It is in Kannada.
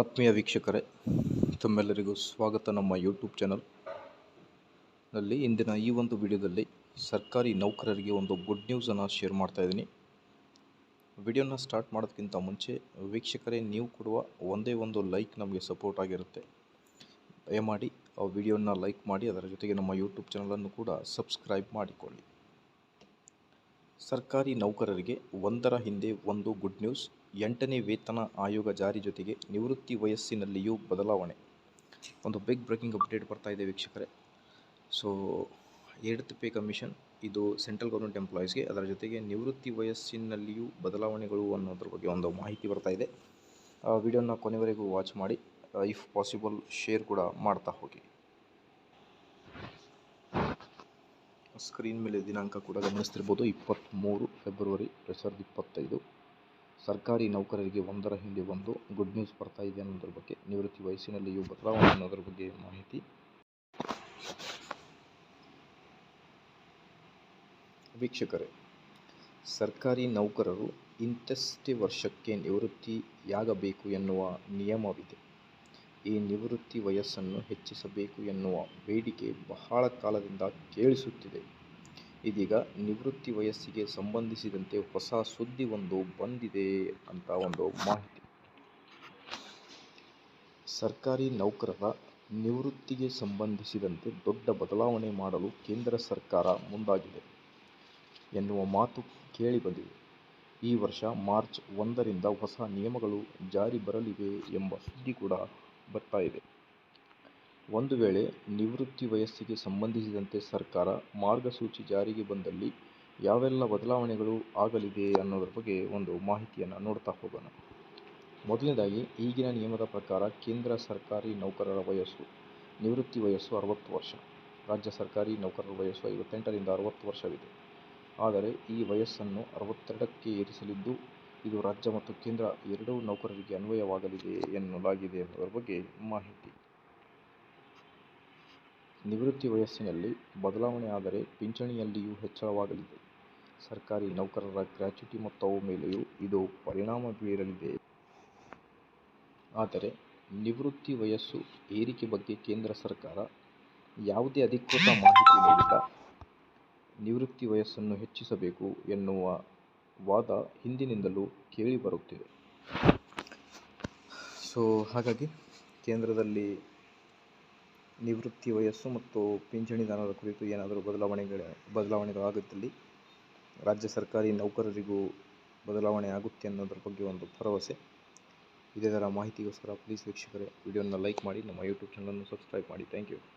ಆತ್ಮೀಯ ವೀಕ್ಷಕರೇ, ತಮ್ಮೆಲ್ಲರಿಗೂ ಸ್ವಾಗತ ನಮ್ಮ ಯೂಟ್ಯೂಬ್ ಚಾನಲ್ನಲ್ಲಿ. ಇಂದಿನ ಈ ಒಂದು ವಿಡಿಯೋದಲ್ಲಿ ಸರ್ಕಾರಿ ನೌಕರರಿಗೆ ಒಂದು ಗುಡ್ ನ್ಯೂಸನ್ನು ಶೇರ್ ಮಾಡ್ತಾ ಇದ್ದೀನಿ. ವಿಡಿಯೋನ ಸ್ಟಾರ್ಟ್ ಮಾಡೋದಕ್ಕಿಂತ ಮುಂಚೆ ವೀಕ್ಷಕರೇ, ನೀವು ಕೊಡುವ ಒಂದೇ ಒಂದು ಲೈಕ್ ನಮಗೆ ಸಪೋರ್ಟ್ ಆಗಿರುತ್ತೆ. ದಯಮಾಡಿ ಆ ವಿಡಿಯೋನ ಲೈಕ್ ಮಾಡಿ, ಅದರ ಜೊತೆಗೆ ನಮ್ಮ ಯೂಟ್ಯೂಬ್ ಚಾನಲನ್ನು ಕೂಡ ಸಬ್ಸ್ಕ್ರೈಬ್ ಮಾಡಿಕೊಳ್ಳಿ. ಸರ್ಕಾರಿ ನೌಕರರಿಗೆ ಒಂದರ ಹಿಂದೆ ಒಂದು ಗುಡ್ ನ್ಯೂಸ್, ಎಂಟನೇ ವೇತನ ಆಯೋಗ ಜಾರಿ ಜೊತೆಗೆ ನಿವೃತ್ತಿ ವಯಸ್ಸಿನಲ್ಲಿಯೂ ಬದಲಾವಣೆ. ಒಂದು ಬಿಗ್ ಬ್ರೇಕಿಂಗ್ ಅಪ್ಡೇಟ್ ಬರ್ತಾ ಇದೆ ವೀಕ್ಷಕರೇ. ಸೊ ಏಡ್ತ್ ಪೇ ಕಮಿಷನ್ ಇದು ಸೆಂಟ್ರಲ್ ಗೌರ್ಮೆಂಟ್ ಎಂಪ್ಲಾಯೀಸ್ಗೆ ಅದರ ಜೊತೆಗೆ ನಿವೃತ್ತಿ ವಯಸ್ಸಿನಲ್ಲಿಯೂ ಬದಲಾವಣೆಗಳು ಅನ್ನೋದ್ರ ಬಗ್ಗೆ ಒಂದು ಮಾಹಿತಿ ಬರ್ತಾ ಇದೆ. ವಿಡಿಯೋನ ಕೊನೆವರೆಗೂ ವಾಚ್ ಮಾಡಿ ಇಫ್ ಪಾಸಿಬಲ್ ಶೇರ್ ಕೂಡ ಮಾಡ್ತಾ ಹೋಗಿ. ಸ್ಕ್ರೀನ್ ಮೇಲೆ ದಿನಾಂಕ ಕೂಡ ಗಮನಿಸ್ತಿರ್ಬೋದು. ಇಪ್ಪತ್ತ್ಮೂರು ಫೆಬ್ರವರಿ ಎರಡು ಸಾವಿರದ ಇಪ್ಪತ್ತೈದು. ಸರ್ಕಾರಿ ನೌಕರರಿಗೆ ಒಂದರ ಹಿಂದೆ ಒಂದು. ಗುಡ್ ನ್ಯೂಸ್ ಬರ್ತಾ ಇದೆ ಅನ್ನೋದ್ರ ಬಗ್ಗೆ ನಿವೃತ್ತಿ ವಯಸ್ಸಿನಲ್ಲಿಯೂ ಬದಲಾವಣೆ ಅನ್ನೋದ್ರ ಬಗ್ಗೆ ಮಾಹಿತಿ. ವೀಕ್ಷಕರೇ, ಸರ್ಕಾರಿ ನೌಕರರು ಇಂತಷ್ಟೇ ವರ್ಷಕ್ಕೆ ನಿವೃತ್ತಿಯಾಗಬೇಕು ಎನ್ನುವ ನಿಯಮವಿದೆ. ಈ ನಿವೃತ್ತಿ ವಯಸ್ಸನ್ನು ಹೆಚ್ಚಿಸಬೇಕು ಎನ್ನುವ ಬೇಡಿಕೆ ಬಹಳ ಕಾಲದಿಂದ ಕೇಳಿಸುತ್ತಿದೆ. ಇದೀಗ ನಿವೃತ್ತಿ ವಯಸ್ಸಿಗೆ ಸಂಬಂಧಿಸಿದಂತೆ ಹೊಸ ಸುದ್ದಿ ಒಂದು ಬಂದಿದೆ ಅಂತ ಒಂದು ಮಾಹಿತಿ. ಸರ್ಕಾರಿ ನೌಕರರ ನಿವೃತ್ತಿಗೆ ಸಂಬಂಧಿಸಿದಂತೆ ದೊಡ್ಡ ಬದಲಾವಣೆ ಮಾಡಲು ಕೇಂದ್ರ ಸರ್ಕಾರ ಮುಂದಾಗಿದೆ ಎನ್ನುವ ಮಾತು ಕೇಳಿಬಂದಿದೆ ಈ ವರ್ಷ ಮಾರ್ಚ್ ಒಂದರಿಂದ ಹೊಸ ನಿಯಮಗಳು ಜಾರಿ ಬರಲಿವೆ ಎಂಬ ಸುದ್ದಿ ಕೂಡ ಬರ್ತಾ ಇದೆ. ಒಂದು ವೇಳೆ ನಿವೃತ್ತಿ ವಯಸ್ಸಿಗೆ ಸಂಬಂಧಿಸಿದಂತೆ ಸರ್ಕಾರ ಮಾರ್ಗಸೂಚಿ ಜಾರಿಗೆ ಬಂದಲ್ಲಿ ಯಾವೆಲ್ಲ ಬದಲಾವಣೆಗಳು ಆಗಲಿದೆ ಅನ್ನೋದ್ರ ಬಗ್ಗೆ ಒಂದು ಮಾಹಿತಿಯನ್ನು ನೋಡ್ತಾ ಹೋಗೋಣ. ಮೊದಲನೇದಾಗಿ, ಈಗಿನ ನಿಯಮದ ಪ್ರಕಾರ ಕೇಂದ್ರ ಸರ್ಕಾರಿ ನೌಕರರ ವಯಸ್ಸು ನಿವೃತ್ತಿ ವಯಸ್ಸು ಅರವತ್ತು ವರ್ಷ, ರಾಜ್ಯ ಸರ್ಕಾರಿ ನೌಕರರ ವಯಸ್ಸು ಐವತ್ತೆಂಟರಿಂದ ಅರವತ್ತು ವರ್ಷವಿದೆ. ಆದರೆ ಈ ವಯಸ್ಸನ್ನು ಅರವತ್ತೆರಡಕ್ಕೆ ಏರಿಸಲಿದ್ದು ಇದು ರಾಜ್ಯ ಮತ್ತು ಕೇಂದ್ರ ಎರಡೂ ನೌಕರರಿಗೆ ಅನ್ವಯವಾಗಲಿದೆ ಎನ್ನಲಾಗಿದೆ ಎಂಬುದರ ಬಗ್ಗೆ ಮಾಹಿತಿ. ನಿವೃತ್ತಿ ವಯಸ್ಸಿನಲ್ಲಿ ಬದಲಾವಣೆ ಆದರೆ ಪಿಂಚಣಿಯಲ್ಲಿಯೂ ಹೆಚ್ಚಳವಾಗಲಿದೆ. ಸರ್ಕಾರಿ ನೌಕರರ ಗ್ರ್ಯಾಚ್ಯುಟಿ ಮೊತ್ತವು ಮೇಲೆಯೂ ಇದು ಪರಿಣಾಮ ಬೀರಲಿದೆ. ಆದರೆ ನಿವೃತ್ತಿ ವಯಸ್ಸು ಏರಿಕೆ ಬಗ್ಗೆ ಕೇಂದ್ರ ಸರ್ಕಾರ ಯಾವುದೇ ಅಧಿಕೃತ ಮಾಹಿತಿ ನೀಡಿಲ್ಲ. ನಿವೃತ್ತಿ ವಯಸ್ಸನ್ನು ಹೆಚ್ಚಿಸಬೇಕು ಎನ್ನುವ ವಾದ ಹಿಂದಿನಿಂದಲೂ ಕೇಳಿ ಬರುತ್ತಿದೆ. ಸೊ ಹಾಗಾಗಿ ಕೇಂದ್ರದಲ್ಲಿ ನಿವೃತ್ತಿ ವಯಸ್ಸು ಮತ್ತು ಪಿಂಚಣಿದಾನದ ಕುರಿತು ಏನಾದರೂ ಬದಲಾವಣೆಗಳ, ಬದಲಾವಣೆಗಳಾಗುತ್ತಲ್ಲಿ ರಾಜ್ಯ ಸರ್ಕಾರಿ ನೌಕರರಿಗೂ ಬದಲಾವಣೆ ಆಗುತ್ತೆ ಅನ್ನೋದ್ರ ಬಗ್ಗೆ ಒಂದು ಭರವಸೆ. ಇದೇ ಥರ ಮಾಹಿತಿಗೋಸ್ಕರ ಪ್ಲೀಸ್ ವೀಕ್ಷಕರೇ, ವಿಡಿಯೋನ ಲೈಕ್ ಮಾಡಿ, ನಮ್ಮ ಯೂಟ್ಯೂಬ್ ಚಾನಲನ್ನು ಸಬ್ಸ್ಕ್ರೈಬ್ ಮಾಡಿ. Thank you